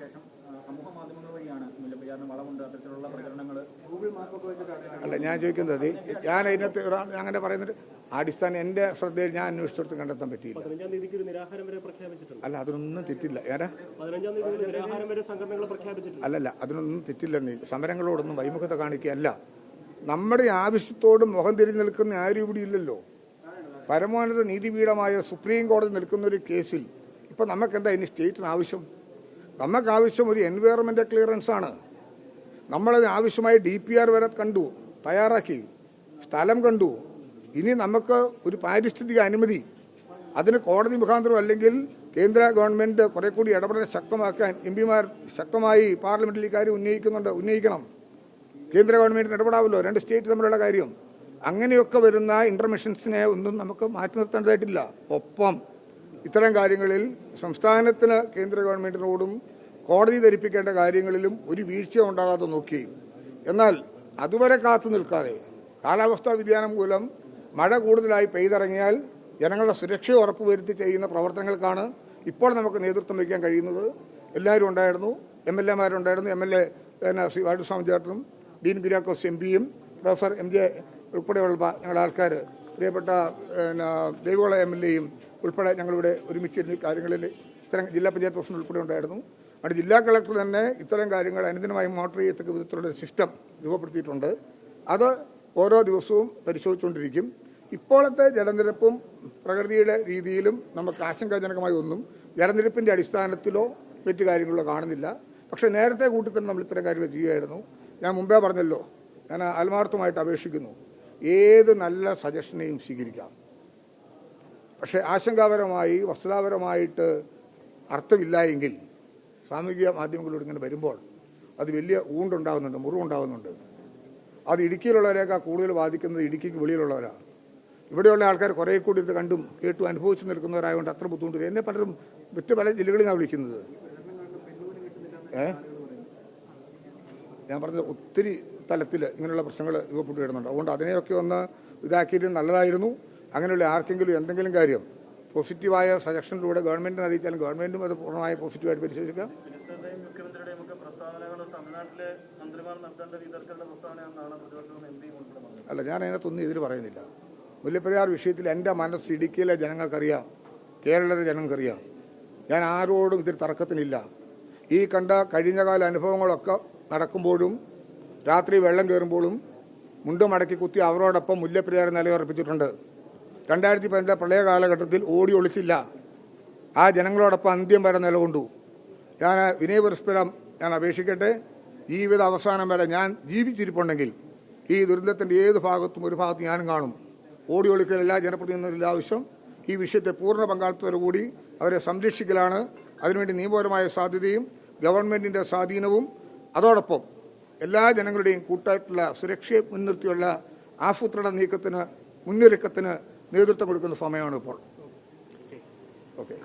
ശേഷം ആ, സമൂഹ മാധ്യമങ്ങൾ വഴിയാണ് മുല്ലപ്പെരിയാറിന് വളമുണ്ട്. അത്തരത്തിലുള്ള പ്രചരണങ്ങൾ അല്ല ഞാൻ ചോദിക്കുന്നത് ഞാൻ അതിനകത്ത് അങ്ങനെ പറയുന്നത് ആ അടിസ്ഥാനം എന്റെ ശ്രദ്ധയിൽ ഞാൻ അന്വേഷിച്ചിടത്ത് കണ്ടെത്താൻ പറ്റിയില്ല. പതിനഞ്ചാം തീയതിക്ക് ഒരു നിരാഹാരം വരെ പ്രഖ്യാപിച്ചിട്ടുണ്ട്. അല്ല അതിനൊന്നും തെറ്റില്ല. ഏതാ പതിനഞ്ചാം തീയതി ഒരു നിരാഹാരം വരെ സംഘടനകൾ പ്രഖ്യാപിച്ചിട്ടുണ്ട്. അല്ലല്ല അതിനൊന്നും തെറ്റില്ലെന്ന് സമരങ്ങളോടൊന്നും വൈമുഖത കാണിക്കുകയല്ല. നമ്മുടെ ആവശ്യത്തോട് മുഖം തിരിഞ്ഞു നിൽക്കുന്ന ആരും ഇവിടെ ഇല്ലല്ലോ. പരമോന്നത നീതിപീഠമായ സുപ്രീം കോടതി നിൽക്കുന്ന ഒരു കേസിൽ ഇപ്പൊ നമുക്കെന്താ ഇനി സ്റ്റേറ്റിന് ആവശ്യം? നമുക്ക് ആവശ്യം ഒരു എൻവയറമെന്റ് ക്ലിയറൻസ് ആണ്. നമ്മളതിന് ആവശ്യമായി ഡി പി ആർ വരെ കണ്ടു തയ്യാറാക്കി സ്ഥലം കണ്ടു. ഇനി നമുക്ക് ഒരു പാരിസ്ഥിതിക അനുമതി അതിന് കോടതി മുഖാന്തരം അല്ലെങ്കിൽ കേന്ദ്ര ഗവൺമെന്റ് കുറെ കൂടി ഇടപെടൽ ശക്തമാക്കാൻ എം പിമാർ ശക്തമായി പാർലമെന്റിൽ ഇക്കാര്യം ഉന്നയിക്കുന്നുണ്ട് ഉന്നയിക്കണം. കേന്ദ്ര ഗവൺമെന്റിന് ഇടപെടാവല്ലോ രണ്ട് സ്റ്റേറ്റ് തമ്മിലുള്ള കാര്യം. അങ്ങനെയൊക്കെ വരുന്ന ഇന്റർമിഷൻസിനെ ഒന്നും നമുക്ക് മാറ്റി നിർത്തേണ്ടതായിട്ടില്ല. ഒപ്പം ഇത്തരം കാര്യങ്ങളിൽ സംസ്ഥാനത്തിന് കേന്ദ്ര ഗവൺമെന്റിനോടും കോടതി ധരിപ്പിക്കേണ്ട കാര്യങ്ങളിലും ഒരു വീഴ്ച ഉണ്ടാകാതെ നോക്കി. എന്നാൽ അതുവരെ കാത്തു നിൽക്കാതെ കാലാവസ്ഥാ വ്യതിയാനം മൂലം മഴ കൂടുതലായി പെയ്തിറങ്ങിയാൽ ജനങ്ങളുടെ സുരക്ഷ ഉറപ്പുവരുത്തി ചെയ്യുന്ന പ്രവർത്തനങ്ങൾക്കാണ് ഇപ്പോൾ നമുക്ക് നേതൃത്വം വയ്ക്കാൻ കഴിയുന്നത്. എല്ലാവരും ഉണ്ടായിരുന്നു. M L എമാരുണ്ടായിരുന്നു. M L A Shri Vazhuswami ചേട്ടനും ഡീൻ കുര്യാക്കോസ് എം പിയും പ്രൊഫസർ എം ജെ ഉൾപ്പെടെയുള്ള ഞങ്ങളുടെ ആൾക്കാർ പ്രിയപ്പെട്ട ദൈവകുള എം എൽ എയും ഉൾപ്പെടെ ഞങ്ങളിവിടെ ഒരുമിച്ചിരുന്ന കാര്യങ്ങളിൽ ഇത്തരം ജില്ലാ പഞ്ചായത്ത് പ്രസിഡന്റ് ഉൾപ്പെടെ ഉണ്ടായിരുന്നു. അത് ജില്ലാ കളക്ടർ തന്നെ ഇത്തരം കാര്യങ്ങൾ അനുദിനമായി മോണിറ്റർ ചെയ്യത്തക്ക വിധത്തിലുള്ള ഒരു സിസ്റ്റം രൂപപ്പെടുത്തിയിട്ടുണ്ട്. അത് ഓരോ ദിവസവും പരിശോധിച്ചുകൊണ്ടിരിക്കും. ഇപ്പോഴത്തെ ജലനിരപ്പും പ്രകൃതിയുടെ രീതിയിലും നമുക്ക് ആശങ്കാജനകമായ ഒന്നും ജലനിരപ്പിന്റെ അടിസ്ഥാനത്തിലോ മറ്റ് കാര്യങ്ങളോ കാണുന്നില്ല. പക്ഷേ നേരത്തെ കൂട്ടി തന്നെ നമ്മൾ ഇത്തരം കാര്യങ്ങൾ ചെയ്യുകയായിരുന്നു. ഞാൻ മുമ്പേ പറഞ്ഞല്ലോ ഞാൻ ആത്മാർത്ഥമായിട്ട് അപേക്ഷിക്കുന്നു ഏത് നല്ല സജഷനെയും സ്വീകരിക്കാം. പക്ഷേ ആശങ്കാപരമായി വസ്തുതാപരമായിട്ട് അർത്ഥമില്ല എങ്കിൽ സാമൂഹിക മാധ്യമങ്ങളിലൂടെ ഇങ്ങനെ വരുമ്പോൾ അത് വലിയ ഊണ്ടുണ്ടാകുന്നുണ്ട് മുറിവുണ്ടാകുന്നുണ്ട് അത് ഇടുക്കിയിലുള്ളവരെയൊക്കെ കൂടുതൽ ബാധിക്കുന്നത് ഇടുക്കിക്ക് വെളിയിലുള്ളവരാണ് ഇവിടെയുള്ള ആൾക്കാർ കുറേ കൂടി ഇത് കണ്ടും കേട്ടും അനുഭവിച്ചു നിൽക്കുന്നവരായതുകൊണ്ട് അത്ര ബുദ്ധിമുട്ടില്ല. എന്നെ പലരും മറ്റ് പല ജില്ലകളിൽ നിന്നാണ് വിളിക്കുന്നത്. ഏ? ഞാൻ പറഞ്ഞത് ഒത്തിരി തലത്തിൽ ഇങ്ങനെയുള്ള പ്രശ്നങ്ങൾ രൂപപ്പെട്ടു വരുന്നുണ്ട് അതുകൊണ്ട് അതിനെയൊക്കെ ഒന്ന് ഇതാക്കിയിട്ട് നല്ലതായിരുന്നു. അങ്ങനെയുള്ള ആർക്കെങ്കിലും എന്തെങ്കിലും കാര്യം പോസിറ്റീവായ സജഷനിലൂടെ ഗവൺമെന്റിനെ അറിയിച്ചാലും ഗവൺമെന്റും അത് പൂർണമായി പോസിറ്റീവായിട്ട് പരിശോധിക്കാം. അല്ല ഞാൻ അതിനകത്തൊന്നും എതിര് പറയുന്നില്ല. മുല്ലപ്പെരിയാർ വിഷയത്തിൽ എന്റെ മനസ്സ് ഇടുക്കിയിലെ ജനങ്ങൾക്കറിയാം. കേരളത്തിലെ ജനങ്ങൾക്കറിയാം. ഞാൻ ആരോടും ഇതിൽ തർക്കത്തിനില്ല. ഈ കണ്ട കഴിഞ്ഞകാല അനുഭവങ്ങളൊക്കെ നടക്കുമ്പോഴും രാത്രി വെള്ളം കയറുമ്പോഴും മുണ്ടും മടക്കി കുത്തി അവരോടൊപ്പം മുല്ലപ്പെരിയാർ നിലയുറപ്പിച്ചിട്ടുണ്ട്. രണ്ടായിരത്തി പതിനെട്ടിലെ പ്രളയ കാലഘട്ടത്തിൽ ഓടി ഒളിച്ചില്ല. ആ ജനങ്ങളോടൊപ്പം അന്ത്യം വരെ നിലകൊണ്ടു. ഞാൻ വിനയപരസ്പരം ഞാൻ അപേക്ഷിക്കട്ടെ. ജീവിത അവസാനം വരെ ഞാൻ ജീവിച്ചിരിപ്പുണ്ടെങ്കിൽ ഈ ദുരന്തത്തിന്റെ ഏത് ഭാഗത്തും ഒരു ഭാഗത്ത് ഞാനും കാണും. ഓടി ഒളിക്കൽ എല്ലാ ജനപ്രതിനിധികളുടെ ആവശ്യം. ഈ വിഷയത്തെ പൂർണ പങ്കാളിത്തത്തോടു കൂടി അവരെ സംരക്ഷിക്കലാണ്. അതിനുവേണ്ടി നിയമപരമായ സാധ്യതയും ഗവൺമെന്റിന്റെ സ്വാധീനവും. അതോടൊപ്പം എല്ലാ ജനങ്ങളുടെയും കൂട്ടായിട്ടുള്ള സുരക്ഷയെ മുൻനിർത്തിയുള്ള ആസൂത്രണ നീക്കത്തിന് മുന്നൊരുക്കത്തിന് നേതൃത്വം കൊടുക്കുന്ന സമയമാണ് ഇപ്പോൾ. ഓക്കെ.